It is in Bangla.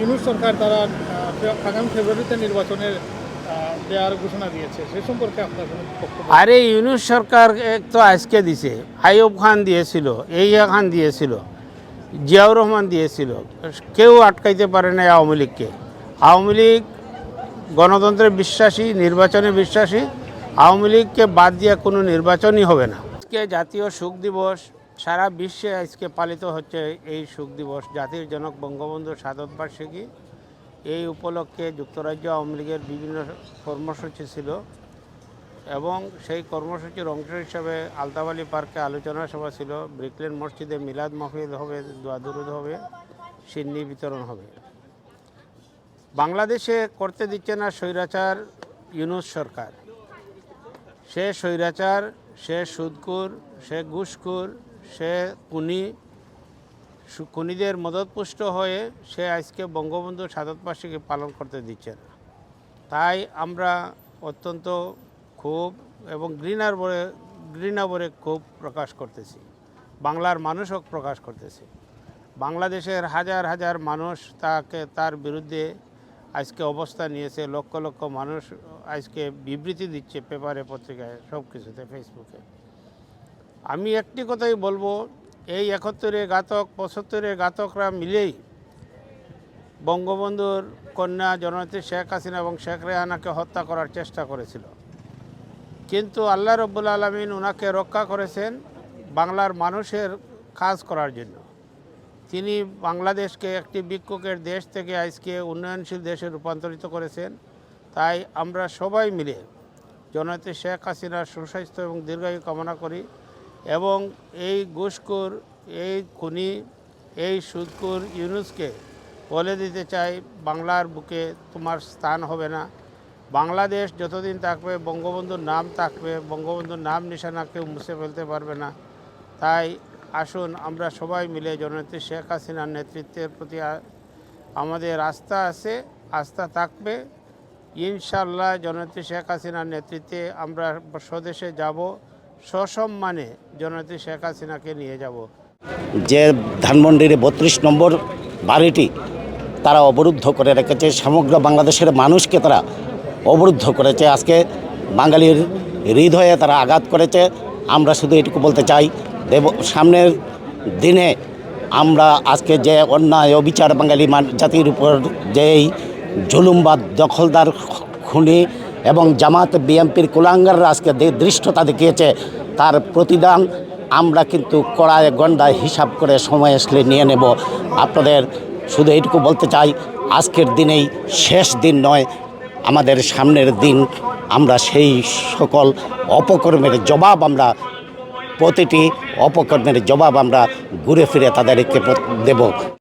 ইউনুস সরকার তারা আগামী ফেব্রুয়ারিতে নির্বাচনের দেওয়ার ঘোষণা দিয়েছে। সে সম্পর্কে আপনার আরে, ইউনুস সরকার এক তো আজকে দিছে। আইয়ুব খান দিয়েছিল এইয়া খান দিয়েছিল, জিয়াউর রহমান দিয়েছিল। কেউ আটকাইতে পারে না আওয়ামী লীগকে। আওয়ামী লীগ গণতন্ত্রে বিশ্বাসী, নির্বাচনে বিশ্বাসী। আওয়ামী লীগকে বাদ দিয়ে কোনো নির্বাচনই হবে না। আজকে জাতীয় শোক দিবস সারা বিশ্বে আজকে পালিত হচ্ছে এই শোক দিবস। জাতির জনক বঙ্গবন্ধু সাদত বার্ষিকী। এই উপলক্ষে যুক্তরাজ্য আওয়ামী লীগের বিভিন্ন কর্মসূচি ছিল এবং সেই কর্মসূচির অংশ হিসাবে আলতাবালি পার্কে আলোচনা সভা ছিল। ব্রিকলেন মসজিদে মিলাদ মাহফিল হবে, দোয়া দুরুদ হবে, সিন্নি বিতরণ হবে। বাংলাদেশে করতে দিচ্ছে না স্বৈরাচার ইউনুস সরকার। সে স্বৈরাচার, সে সুদকুর সে ঘুষখুর সে কুনি খুনিদের মদতপুষ্ট হয়ে সে আজকে বঙ্গবন্ধু সাদতবার্ষিকী পালন করতে দিচ্ছে না। তাই আমরা অত্যন্ত ক্ষোভ এবং ঘৃণার বরে ঘৃণা বরে ক্ষোভ প্রকাশ করতেছি। বাংলার মানুষও প্রকাশ করতেছি। বাংলাদেশের হাজার হাজার মানুষ তাকে, তার বিরুদ্ধে আজকে অবস্থা নিয়েছে। লক্ষ লক্ষ মানুষ আজকে বিবৃতি দিচ্ছে পেপারে, পত্রিকায় সব কিছুতে ফেসবুকে। আমি একটি কথাই বলব, এই একাত্তরে ঘাতক, পঁচাত্তরে ঘাতকরা মিলেই বঙ্গবন্ধুর কন্যা জননেত্রী শেখ হাসিনা এবং শেখ রেহানাকে হত্যা করার চেষ্টা করেছিল। কিন্তু আল্লাহ রব্বুল আলমিন ওনাকে রক্ষা করেছেন বাংলার মানুষের কাজ করার জন্য। তিনি বাংলাদেশকে একটি ভিক্ষুকের দেশ থেকে আজকে উন্নয়নশীল দেশে রূপান্তরিত করেছেন। তাই আমরা সবাই মিলে জননেত্রী শেখ হাসিনার সুস্বাস্থ্য এবং দীর্ঘায়ু কামনা করি। এবং এই ঘুষখোর, এই খুনি, এই সুদকুর ইউনুসকে বলে দিতে চাই, বাংলার বুকে তোমার স্থান হবে না। বাংলাদেশ যতদিন থাকবে, বঙ্গবন্ধুর নাম থাকবে, বঙ্গবন্ধুর নাম নিশানা কেউ মুছে ফেলতে পারবে না। তাই আসুন, আমরা সবাই মিলে জননেত্রী শেখ হাসিনার নেতৃত্বের প্রতি আমাদের আস্থা আছে, আস্থা থাকবে। ইনশাল্লাহ জননেত্রী শেখ হাসিনার নেতৃত্বে আমরা স্বদেশে যাব। সসম্মানে জননেত্রী শেখ হাসিনাকে নিয়ে যাব। যে ধানমন্ডির বত্রিশ নম্বর বাড়িটি তারা অবরুদ্ধ করে রেখেছে, সমগ্র বাংলাদেশের মানুষকে তারা অবরুদ্ধ করেছে। আজকে বাঙালির হৃদয়ে তারা আঘাত করেছে। আমরা শুধু এটুকু বলতে চাই, দেব, সামনের দিনে আমরা আজকে যে অন্যায় অবিচার বাঙালি জাতির উপর যেই জুলুমবাদ দখলদার খুনি এবং জামাত বিএমপির কুলাঙ্গাররা আজকে দৃষ্টতা দেখিয়েছে। তার প্রতিদান আমরা কিন্তু কড়ায় গন্ডায় হিসাব করে সময় আসলে নিয়ে নেব। আপনাদের শুধু এইটুকু বলতে চাই, আজকের দিনেই শেষ দিন নয়, আমাদের সামনের দিন। আমরা সেই সকল অপকর্মের জবাব আমরা, প্রতিটি অপকর্মের জবাব আমরা ঘুরে ফিরে তাদেরকে দেব।